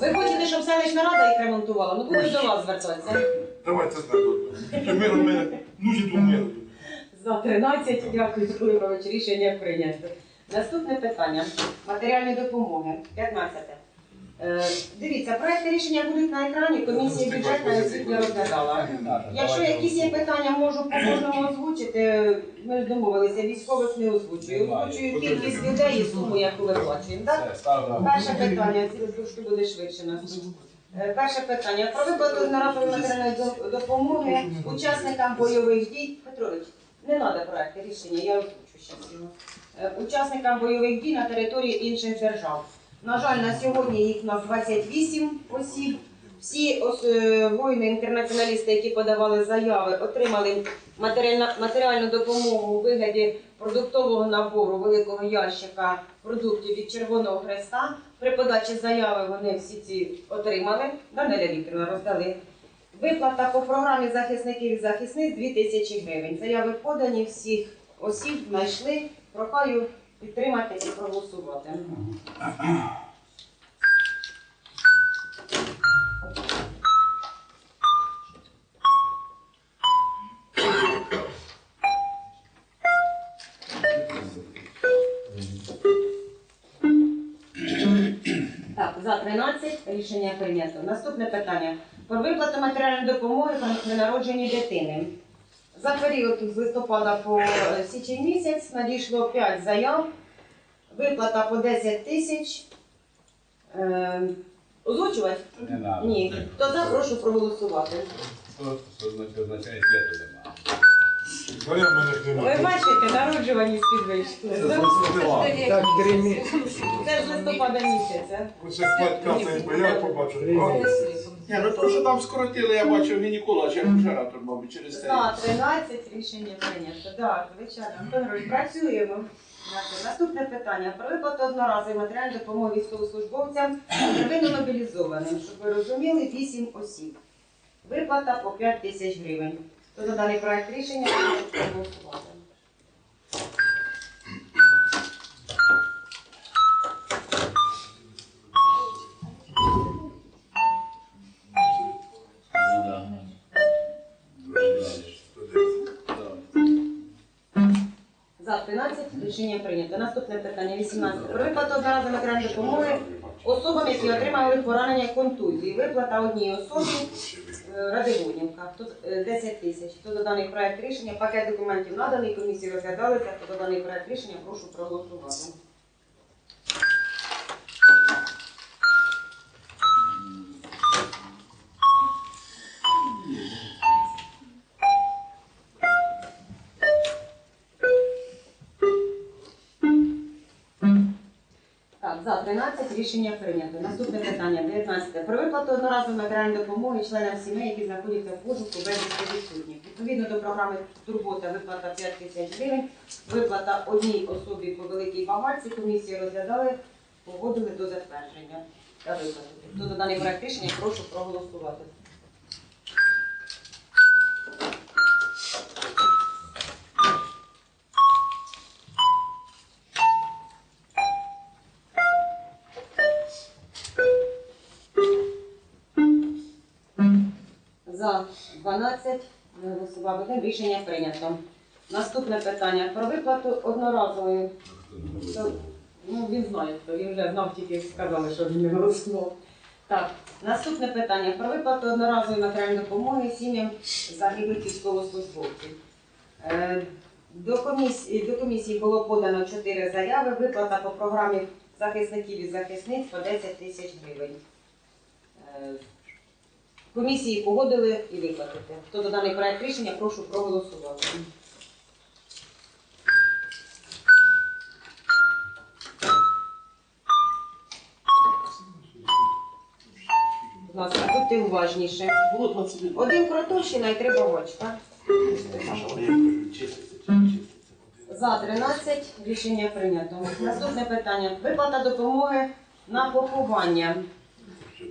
Ви хочете, щоб селищна рада їх ремонтувала? Ну будуть до вас звертатися. Давайте так. Мир у мене. Нужен до миру. За 13, дякую, Пилипович, рішення прийнято. Наступне питання. Матеріальні допомоги. 15. Е, дивіться, проекти рішення будуть на екрані, комісія бюджетна освітня розглядала. Якщо якісь є питання, можу по кожному озвучити. Ми ж домовилися, військових не озвучую. Озвучую кількість людей і суму, яку виплачуємо. Так? Перше питання, трошки буде швидше нас. Е, Перше питання. Про виплату одноразової матеріальної допомоги учасникам бойових дій. Петрович, не треба проекти рішення, я озвучу його. Е, Учасникам бойових дій на території інших держав. На жаль, на сьогодні їх нас 28 осіб. Всі е, воїни-інтернаціоналісти, які подавали заяви, отримали матеріальну допомогу у вигляді продуктового набору великого ящика продуктів від Червоного Хреста. При подачі заяви вони всі ці отримали. Данеля Вікторівна роздали. Виплата по програмі захисників і захисниць 2 тисячі гривень. Заяви подані всіх осіб знайшли. Прохаю підтримати і проголосувати. Так, за 13 рішення прийнято. Наступне питання. Про виплату матеріальної допомоги при народженні дитини. За період з листопада по е, січень місяць надійшло 5 заяв. Виплата по 10 тисяч. Е, озвучувати? Не надо. Ні. Хто за, прошу проголосувати. Що значить означає світу нема? Горя мене Ви немає. бачите, народжуваність підвищили. Так гримить. Це ж листопада місяця. Оце плать капає, я побачу. Ні, ну то, що там скоротили, я бачив гінеколог, як оператор, мабуть, через це. За 13 рішення прийнято. Так, звичайно. Антон Григорович, працюємо. Дякую. Наступне питання. Про виплату одноразової матеріальної допомоги військовослужбовцям первинно мобілізованим. Щоб ви розуміли, 8 осіб. Виплата по 5 тисяч гривень. Хто за даний проект рішення, прошу проголосувати. Рішення прийнято. Наступне питання 18. Про виплату одноразової матеріальної допомоги особам, які отримали поранення контузії. Виплата одній особі е, Радивонівка. Тут е, 10 тисяч. Хто за даний проект рішення? Пакет документів наданий, комісії розглядалися. Хто за даний проект рішення, прошу проголосувати. Рішення прийнято. Наступне питання 19. Про виплату одноразової матеріальної допомоги членам сімей, які знаходяться в пошуку без відсутніх. Відповідно до програми Турбота виплата 5 тисяч гривень, виплата одній особі по великій багатці. Комісії розглядали, погодили до затвердження та виплати. Хто за даний проект рішення, прошу проголосувати. Голосував один. Рішення прийнято. Наступне питання про виплату одноразової. То- Ну, він знає, хто він вже знав, тільки сказали, що він не голосував. Так, наступне питання про виплату одноразової матеріальної допомоги сім'ям загиблих військовослужбовців. Е, До комісії, до комісії було подано 4 заяви. Виплата по програмі захисників і захисниць по 10 тисяч гривень. Е, Комісії погодили і виплатити. Хто за даний проект рішення, прошу проголосувати. Будь ласка, будьте уважніше. Було 20 минут. Один кротовщина і три бабочка. За 13 рішення прийнято. Наступне питання. Виплата допомоги на поховання.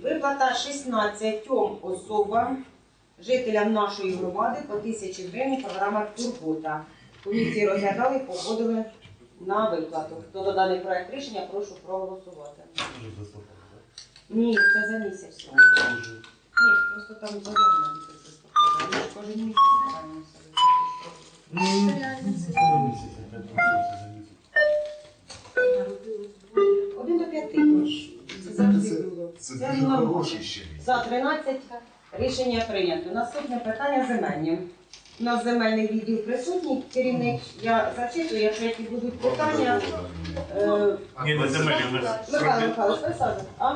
Виплата 16 особам, жителям нашої громади по тисячі гривень програма Турбота. Комісії розглядали, погодили на виплату. Хто за даний проект рішення, прошу проголосувати. Ні, це за місяць. Ні, просто там заложено За-11 рішення прийнято. Наступне питання земельні. У нас земельний відділ присутній, керівник. Я зачитую, якщо які будуть питання. Е, Ні, не земельні, Михайло Михайлович, присаджуйтесь. А?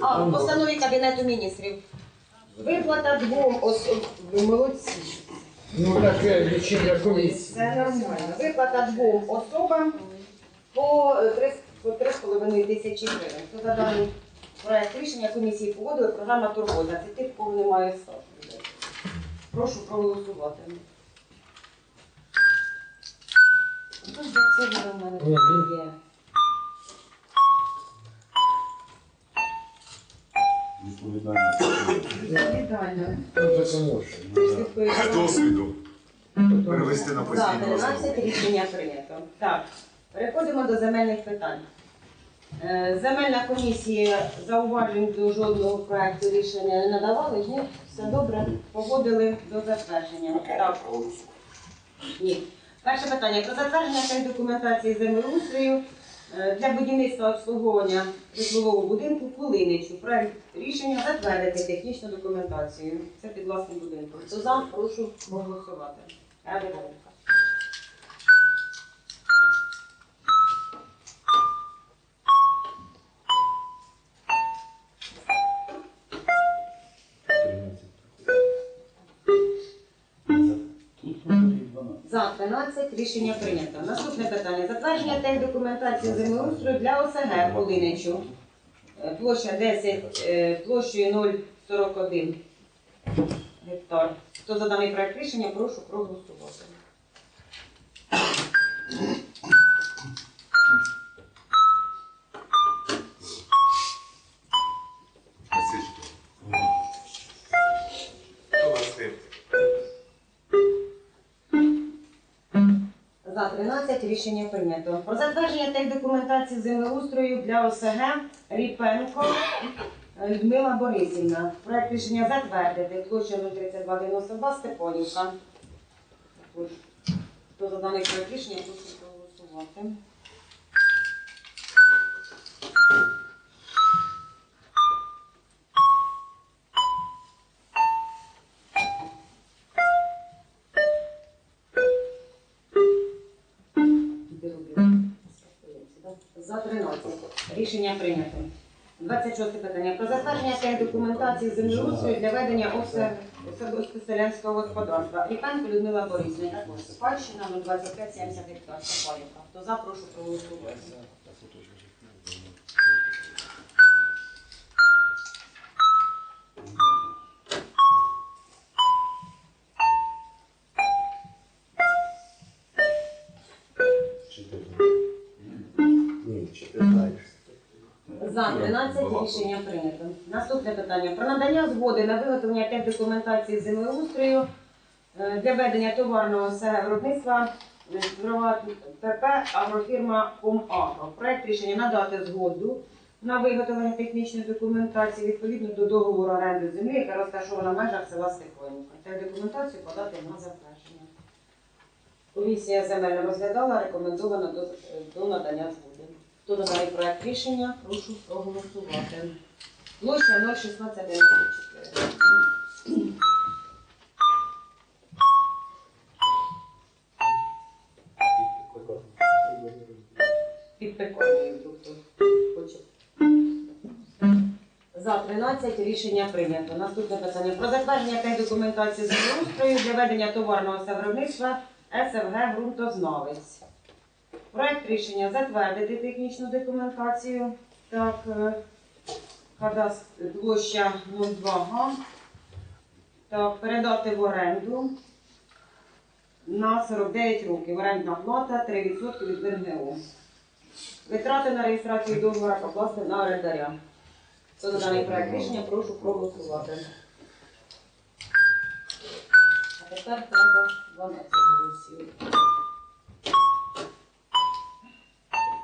А, постанові Кабінету міністрів. Виплата двом особам. Молодці. Ну таке рішення комісії. Це нормально. Виплата двом особам по е, 3,5 тисячі гривень. Хто проект рішення комісії погодили, програма турбоза. Це тих, кого немає людей. Прошу проголосувати. Ну, за це в мене є. Відповідально. Досвіду перевести на постійну 13 рішення прийнято. Так, переходимо до земельних питань. Е, Земельна комісія зауважень до жодного проекту рішення не надавали, ні? Все добре, погодили до затвердження. Так. Ні. Перше питання про затвердження та документації землеустрою е, для будівництва обслуговування житлового будинку Кулиничу. Проект рішення затвердити технічну документацію. Це під власним будинком. Хто за, прошу проголосувати. Рада За 12 рішення прийнято. Наступне питання. Затвердження техдокументації землеустрою для ОСГ Волиничу. Е, Площа 10, е, площею 0,41 гектар. Хто за даний проект рішення, прошу проголосувати. Рішення прийнято. Про затвердження техдокументації землеустрою для ОСГ Ріпенко Людмила Борисівна. Проект рішення затвердити. Площа 03292 Степанівка. Хто за даний проект рішення, прошу проголосувати. Рішення прийнято. 26 питання. Про затвердження цієї документації землеустрою для ведення селянського господарства. Ріпенко Людмила Борисівна. Також спадщина ну, 25-70 гектар. Сапалівка. Хто за, прошу проголосувати. Ні, чи ти знаєш. За 13 рішення прийнято. Наступне питання. Про надання згоди на виготовлення техдокументації землеустрою е, для ведення товарного виробництва е, ПП агрофірма «Комагро». Проект рішення надати згоду на виготовлення технічної документації відповідно до договору оренди землі, яка розташована в межах села Степанівка. Техдокументацію подати на затвердження. Комісія земельна розглядала, рекомендовано до, до надання згоди. Хто за даний проект рішення, прошу проголосувати. Площа 01694. Під пекою, тобто хоче. За 13 рішення прийнято. Наступне питання про затвердження та документації землеустрою для ведення товарного виробництва СФГ «Грунтознавець». Проект рішення затвердити технічну документацію. Так, е, кадастр площа 02 га. Так, передати в оренду на 49 років. Орендна плата 3% від ВНГО. Витрати на реєстрацію договору покласти на орендаря. Хто за даний проект рішення, прошу проголосувати. А тепер треба 12 голосів.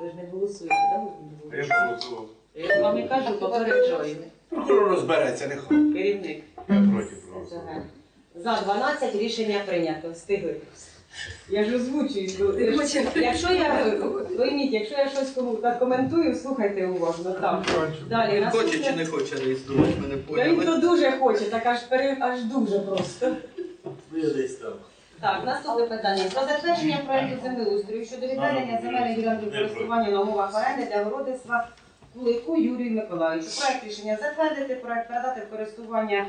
Ви ж не голосуєте, так? Я проголосував. Я вам і кажу, попереджаю. Прокурор розбереться, нехай. Керівник. Я проти проголосував. За 12 рішення прийнято. Встигли. Я ж озвучую. ну, Якщо я пойміть, якщо я щось кому так коментую, слухайте уважно. Так. Далі Хоче чи наступне. не хоче реєструвати, ми не Та він то дуже хоче, так аж пере аж дуже просто. Так, наступне питання. Про затвердження проєкту землеустрою щодо віддалення земельних ділянки користування на умовах оренди для городництва Кулику Юрію Миколаївичу. Проєкт рішення затвердити, проєкт, передати в користування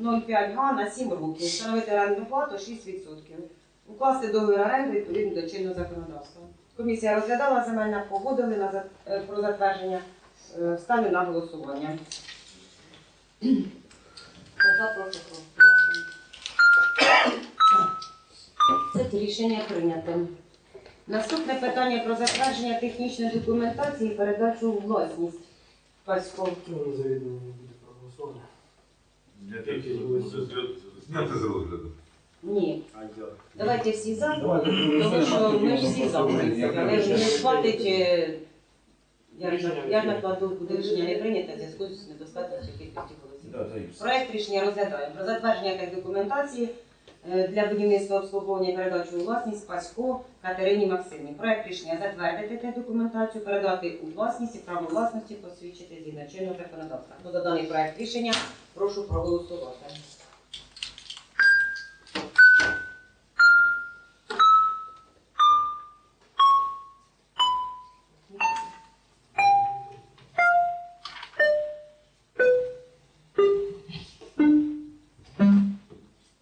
0,5 га на 7 років, встановити орендну плату 6%. Укласти договір оренди відповідно до чинного законодавства. Комісія розглядала земельна, погодили на за... Е, про затвердження. Е, ставлю на голосування. Запрошую. Це Рішення прийнято. Наступне питання про затвердження технічної документації і передачу у власність. Пасько. Ну, завідомо не буде проголосовано. Зняти з розгляду. Ні. Давайте всі за, тому що ми ж всі за. Але не хватить, е, я, накладу, буде рішення не прийнято в зв'язку з недостатньою кількості голосів. Проект рішення розглядаємо про затвердження документації для будівництва обслуговування і передачі власність Пасько Катерині Максимі. Проект рішення затвердити та документацію, передати у власність і право власності посвідчити згідно чинного законодавства. За даний проект рішення, прошу проголосувати.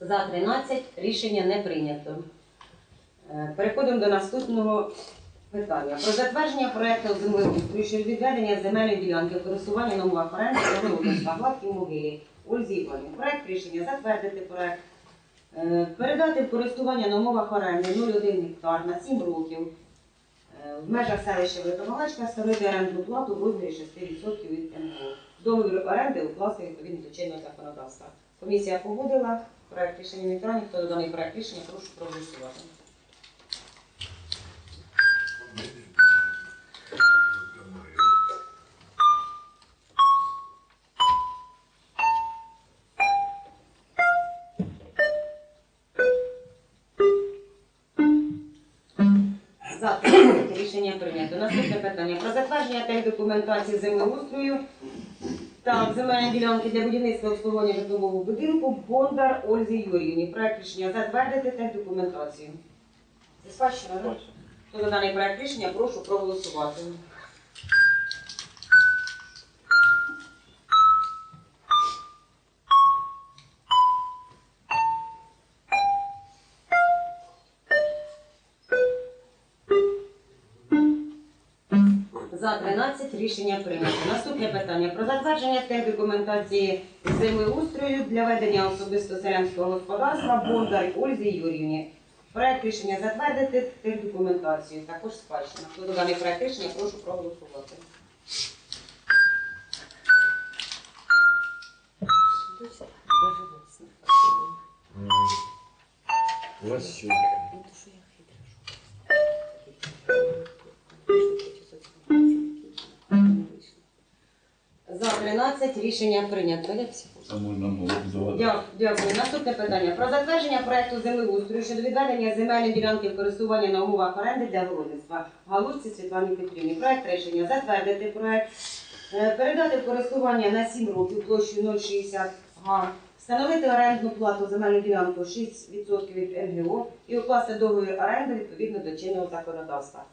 За 13 рішення не прийнято. Е, Переходимо до наступного питання. Про затвердження проекту землеустрою щодо відведення земельної ділянки користування умовах оренди та виробництва гладкій могилі Ользі Іванів. Проект рішення затвердити проект. Е, Передати в користування на умовах оренди 0,1 гектар на 7 років. Е, В межах селища Великомалачка встановити орендну плату в розмірі 6% від НГО. Договір оренди укласти відповідно до чинного законодавства. Комісія погодила проект рішення в екрані. Хто даний проект рішення, прошу проголосувати. За рішення прийнято. Наступне питання про затвердження тех документації землеустрою та земельні ділянки для будівництва обслуговування житлового будинку Бондар Ользі Юріївні. Проект рішення затвердити тех документацію. Це спадщина, так? Хто за даний проект рішення, прошу проголосувати. Рішення прийнято. Наступне питання про затвердження тех документації землеустрою для ведення особисто селянського господарства Бондар Ользі Юріївні. Проект рішення затвердити тех документацію. Також спадщина. Хто за даний проект рішення, прошу проголосувати. Васюк. 13 рішення прийнято. Я всі Це можна мовити. Дя- Дякую. Наступне питання. Про затвердження проекту землеустрою щодо відведення земельної ділянки в користування на умовах оренди для городництва. Галузці Світлані Петрівні. Проект рішення затвердити проект, е, передати в користування на 7 років площу 060 га, встановити орендну плату земельну ділянку 6% від НГО і укласти договір оренди відповідно до чинного законодавства.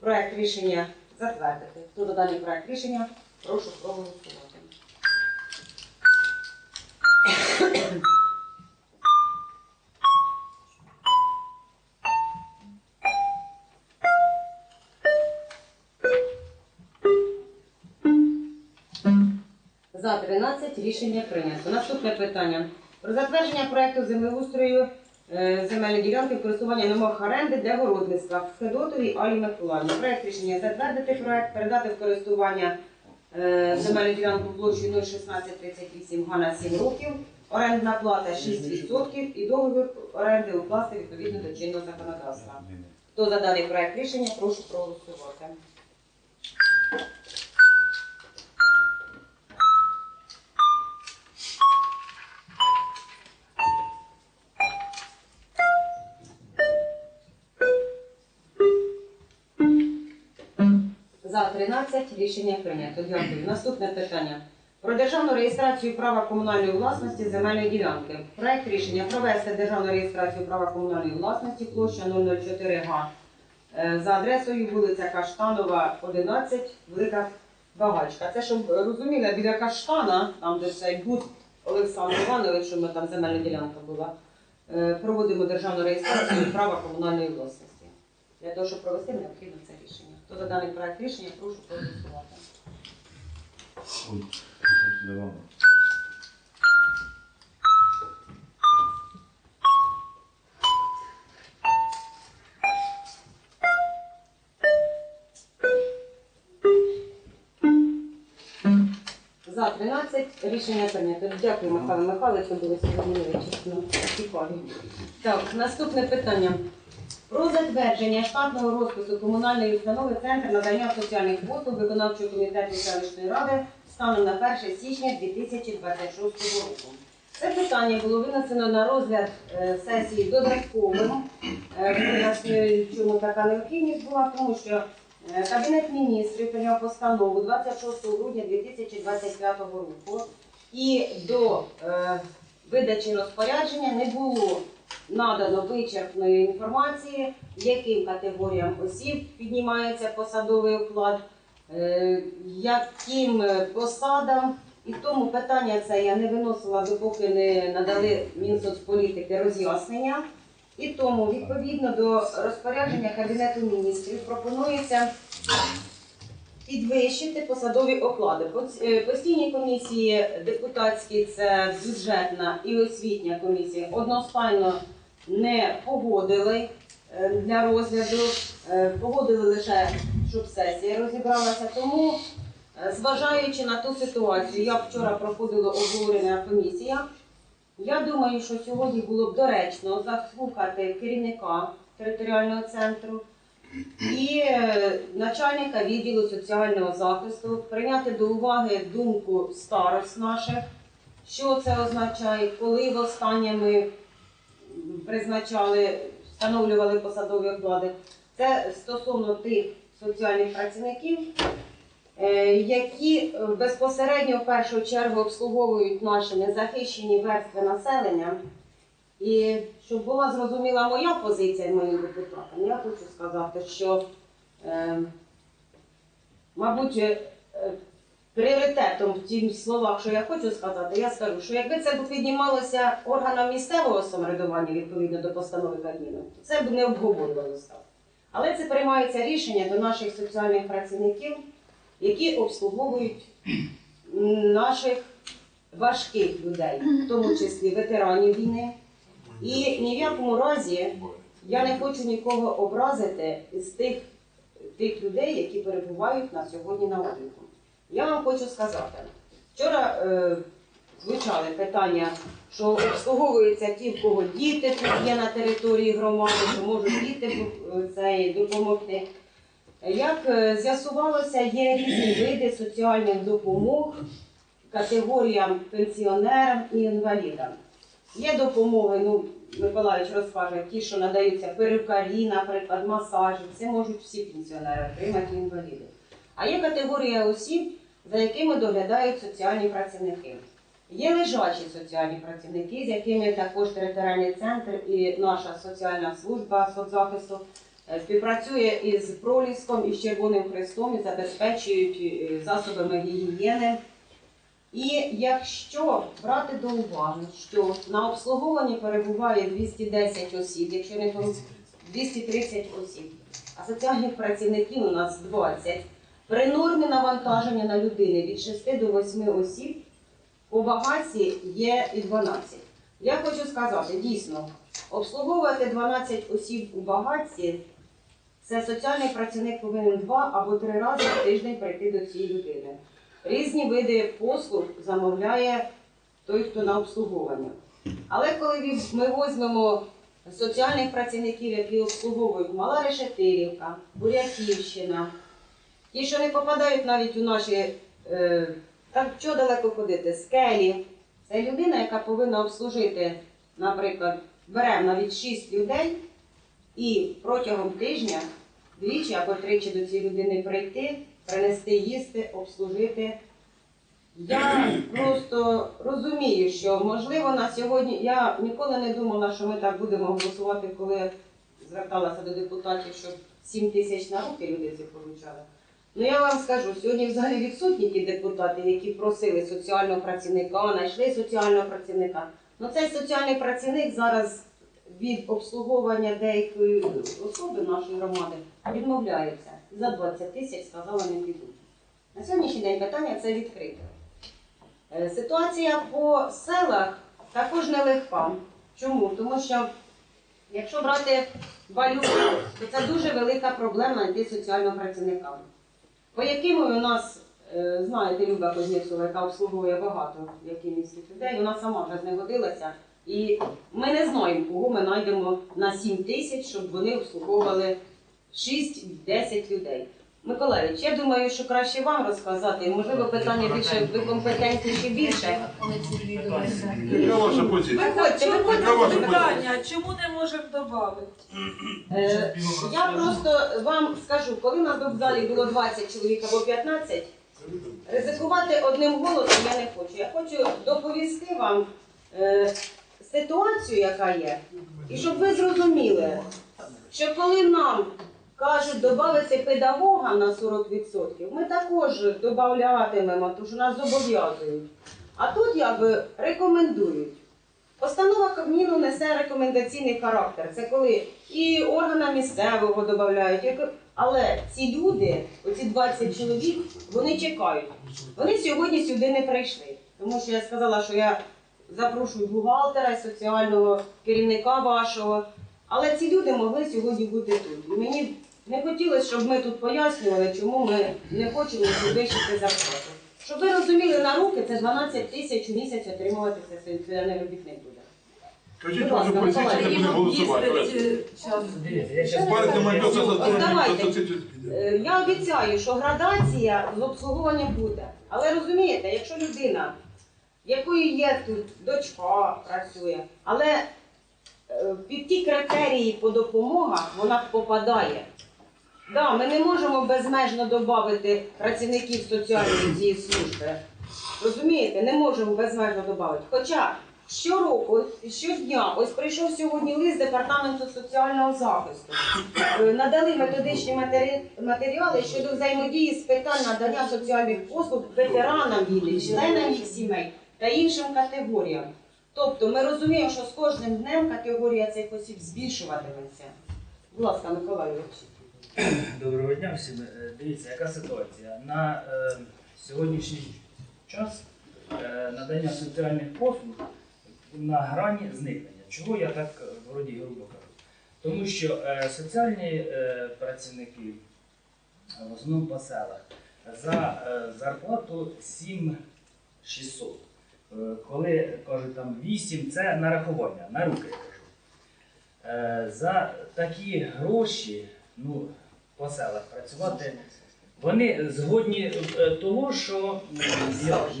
Проект рішення затвердити. Хто за даний проект рішення, прошу проголосувати. За 13 рішення прийнято. Наступне питання. Про затвердження проекту землеустрою е, земельної ділянки в користування умовах оренди для городництва Федотовій Алі Миколаївні. Проект рішення затвердити проект, передати в користування земельну ділянку площею 01638 га на 7 років. Орендна плата 6% і договір оренди укласти відповідно до чинного законодавства. Хто за даний проект рішення, прошу проголосувати. За 13 рішення прийнято. Дякую. Наступне питання. Про державну реєстрацію права комунальної власності земельної ділянки. Проект рішення провести державну реєстрацію права комунальної власності площа 004 га е, за адресою вулиця Каштанова, 11, Велика Багачка. Це щоб розуміли, біля Каштана, там де цей буд Олександр Іванович, що ми там земельна ділянка була, е, проводимо державну реєстрацію права комунальної власності. Для того, щоб провести, необхідно це рішення. Хто за даний проект рішення, прошу проголосувати. За 13 рішення прийнято. Дякую, Михайло Михайловичу, були сьогодні цікаві. Так, наступне питання. Про затвердження штатного розпису комунальної установи Центр надання соціальних послуг виконавчого комітету селищної ради станом на 1 січня 2026 року. Це питання було винесено на розгляд е, сесії додатковим. Е, чому така необхідність була, тому що е, Кабінет міністрів прийняв постанову 26 грудня 2025 року і до е, видачі розпорядження не було надано вичерпної інформації, яким категоріям осіб піднімається посадовий оклад, е, яким е, посадам. І тому питання це я не виносила, допоки не надали Мінсоцполітики роз'яснення. І тому, відповідно до розпорядження Кабінету міністрів, пропонується підвищити посадові оклади. Е, Постійні комісії депутатські, це бюджетна і освітня комісія, одностайно не погодили е, для розгляду, е, погодили лише, щоб сесія розібралася. Тому, зважаючи на ту ситуацію, я вчора проходила обговорення комісія. Я думаю, що сьогодні було б доречно заслухати керівника територіального центру і е, начальника відділу соціального захисту, прийняти до уваги думку старост наших, що це означає, коли востаннє ми призначали, встановлювали посадові оклади. Це стосовно тих соціальних працівників, які е, безпосередньо в першу чергу обслуговують наші незахищені верстви населення. І щоб була зрозуміла моя позиція моїм депутатам, я хочу сказати, що, е, мабуть, е, пріоритетом в тих словах, що я хочу сказати, я скажу, що якби це піднімалося органам місцевого самоврядування відповідно до постанови Кабміну, то це б не обговорювалося. Але це приймається рішення до наших соціальних працівників, які обслуговують наших важких людей, в тому числі ветеранів війни. І ні в якому разі я не хочу нікого образити з тих, тих людей, які перебувають на сьогодні на обліку. Я вам хочу сказати, вчора е, звучали питання, що обслуговуються ті, в кого діти є на території громади, що можуть діти е, допомогти. Як е, з'ясувалося, є різні види соціальних допомог категоріям пенсіонерам і інвалідам. Є допомоги, ну, Миколаївич розкаже, ті, що надаються перукарі, наприклад, масажі, це можуть всі пенсіонери отримати інваліди. А є категорія осіб, за якими доглядають соціальні працівники. Є лежачі соціальні працівники, з якими також територіальний центр і наша соціальна служба соцзахисту співпрацює із Проліском і з Червоним Хрестом і забезпечують е, засобами гігієни. І якщо брати до уваги, що на обслуговуванні перебуває 210 осіб, якщо не помиляюсь, 230 осіб, а соціальних працівників у нас 20, при нормі навантаження на людини від 6 до 8 осіб по багатці є і 12. Я хочу сказати, дійсно, обслуговувати 12 осіб у багатці, це соціальний працівник повинен два або три рази в тиждень прийти до цієї людини. Різні види послуг замовляє той, хто на обслуговування. Але коли ми візьмемо соціальних працівників, які обслуговують Мала Решетилівка, Буряківщина, ті, що не попадають навіть у наші, е, так що далеко ходити, скелі, це людина, яка повинна обслужити, наприклад, беремо навіть 6 людей і протягом тижня двічі або тричі до цієї людини прийти принести їсти, обслужити. Я просто розумію, що можливо на сьогодні я ніколи не думала, що ми так будемо голосувати, коли зверталася до депутатів, щоб 7 тисяч на руки люди ці получали. Ну я вам скажу, сьогодні в залі відсутні ті депутати, які просили соціального працівника, знайшли соціального працівника. Ну цей соціальний працівник зараз від обслуговування деякої особи нашої громади відмовляється. За 20 тисяч сказала не підуть. На сьогоднішній день питання це відкрите. Е, Ситуація по селах також нелегка. Чому? Тому що якщо брати валюту, то це дуже велика проблема знайти соціального працівника. По яким у нас, е, знаєте, Люба Кузнєцова, яка обслуговує багато якимось людей, вона сама вже знегодилася. І ми не знаємо, кого ми знайдемо на 7 тисяч, щоб вони обслуговували 6-10 людей. Миколаївич, я думаю, що краще вам розказати. Можливо, питання більше ви компетентніші більше. Яка ваша позиція? Виходьте, виходьте. Яка ваша Питання, чому не можемо додати? Е, Я просто вам скажу, коли у нас в залі було 20 чоловік або 15, ризикувати одним голосом я не хочу. Я хочу доповісти вам е, ситуацію, яка є, і щоб ви зрозуміли, що коли нам кажуть додати педагога на 40%, ми також додатимемо, тому що нас зобов'язують. А тут якби рекомендують. Постанова Кабміну несе рекомендаційний характер. Це коли і органам місцевого додають, але ці люди, оці 20 чоловік, вони чекають. Вони сьогодні сюди не прийшли. Тому що я сказала, що я запрошую бухгалтера, і соціального керівника вашого. Але ці люди могли сьогодні бути тут. Мені не хотілося, щоб ми тут пояснювали, чому ми не хочемо підвищити зарплату. Щоб ви розуміли, на руки це 12 тисяч у місяць отримувати це соціальний робітник буде. Кажіть вашу позицію, не будемо голосувати. Майбутнє за давайте. за- Е, Я обіцяю, що градація з обслуговування буде. Але розумієте, якщо людина, в якої є тут дочка, працює, але е, під ті критерії по допомогах вона попадає. Да, ми не можемо безмежно додати працівників соціальної цієї служби. Розумієте, не можемо безмежно додати. Хоча щороку, щодня, ось прийшов сьогодні лист департаменту соціального захисту. Е, Надали методичні матері- матеріали щодо взаємодії з питань надання соціальних послуг ветеранам війни, членам їх сімей та іншим категоріям. Тобто ми розуміємо, що з кожним днем категорія цих осіб збільшуватиметься. Будь ласка, Миколайович. Доброго дня всім. Е, Дивіться, яка ситуація. На е, сьогоднішній час е, надання соціальних послуг на грані зникнення. Чого я так е, вроді грубо кажу? Тому що е, соціальні е, працівники в основному по селах за е, зарплату 7600. Е, коли кажуть там 8, це нарахування, на руки кажу. Е, за такі гроші, ну, по селах працювати, вони згодні е, того, що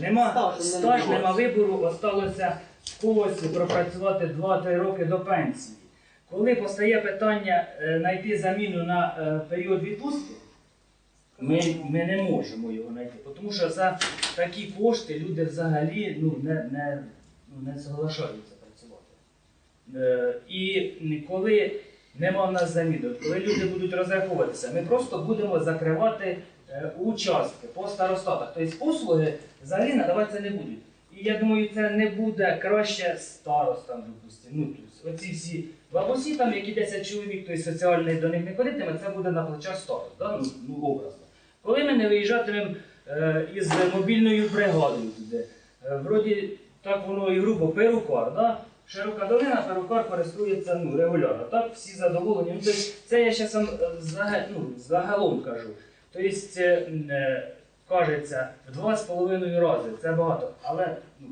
нема стаж, нема. вибору, осталося в когось пропрацювати 2-3 роки до пенсії. Коли постає питання е, знайти заміну на е, період відпустки, ми, ми не можемо його знайти, тому що за такі кошти люди взагалі ну, не, не, ну, не соглашаються працювати. Е, і коли нема в нас заміну, коли люди будуть розраховуватися, ми просто будемо закривати е, участки по старостатах. Тобто послуги взагалі надаватися не будуть. І я думаю, це не буде краще старостам, допустимо. Ну, тобто, оці всі бабусі, там, які 10 чоловік, той соціальний до них не ходитиме, це буде на плечах старост, да? ну, ну, образно. Коли ми не виїжджатимемо е, із мобільною бригадою туди, е, вроді так воно і грубо перукар, да? Широка долина, перукар користується ну, регулярно. Так, всі задоволені. Ну, тобто, це я зараз загалом, ну, загалом кажу. Тобто, е, е, кажеться, в два з половиною рази це багато, але ну,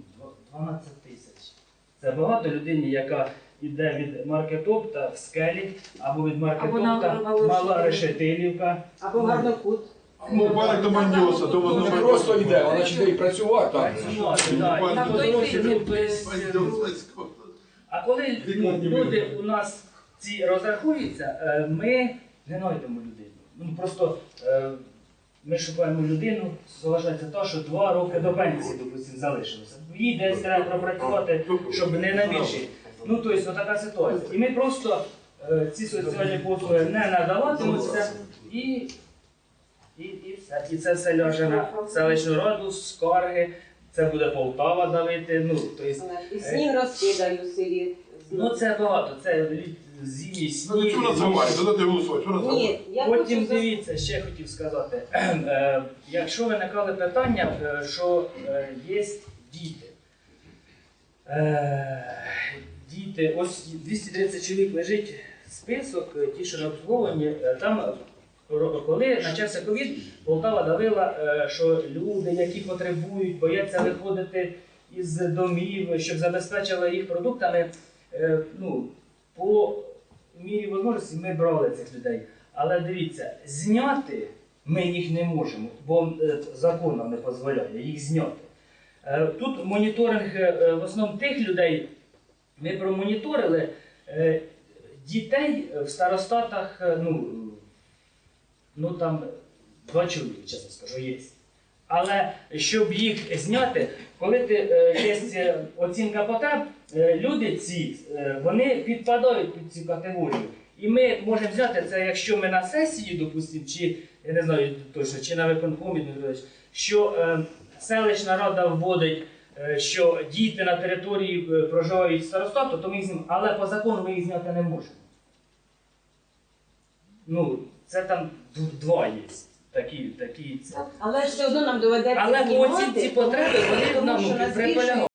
12 тисяч. Це багато людині, яка йде від маркетопта в скелі, або від маркетопта на мала решетилівка. Або гарнокут. Ну, пане Командіоса, то воно Не просто йде, вона ще й працювати так. Працювати, да, і Там той А коли люди у нас ці розрахуються, е, ми не знайдемо людей. Ну просто е, ми шукаємо людину, залишається те, що два роки до пенсії, допустим, залишилося. Їй десь треба пропрацювати, щоб не на більші. Ну, тобто, така ситуація. І ми просто е, ці соціальні послуги не надаватимуться і, і, і все. І це все ляже на селищну раду, скарги, це буде Полтава давити. Ну, тобто, І снів розкидаю в селі. ну це багато, це лі- зимі, Ну, сніг. Що? Ні, я Потім хочу дивіться, ще хотів сказати. Е, Якщо виникали питання, е, що е, є діти. Е, Діти, ось 230 чоловік лежить список, е, ті, що на обслуговуванні. Е, Там, е, коли почався ковід, Полтава давила, е, що люди, які потребують, бояться виходити із домів, щоб забезпечили їх продуктами. е, Ну, по мірі можливості ми брали цих людей. Але дивіться, зняти ми їх не можемо, бо е, закон нам не дозволяє їх зняти. Тут моніторинг в основному тих людей, ми промоніторили дітей в старостатах, ну, ну там два чоловіки, чесно скажу, є. Але щоб їх зняти, коли ти е, є е, оцінка потреб, е, люди ці вони підпадають під цю категорію. І ми можемо взяти це, якщо ми на сесії, допустимо, чи я не знаю точно, чи на виконкомі, що селищна рада вводить, що діти на території проживають старостату, то ми їх. Але по закону ми їх зняти не можемо. Ну, це там д- два є. Такі, такі. Але все одно нам доведеться Але оці ці потреби вони тому нам що приполягають.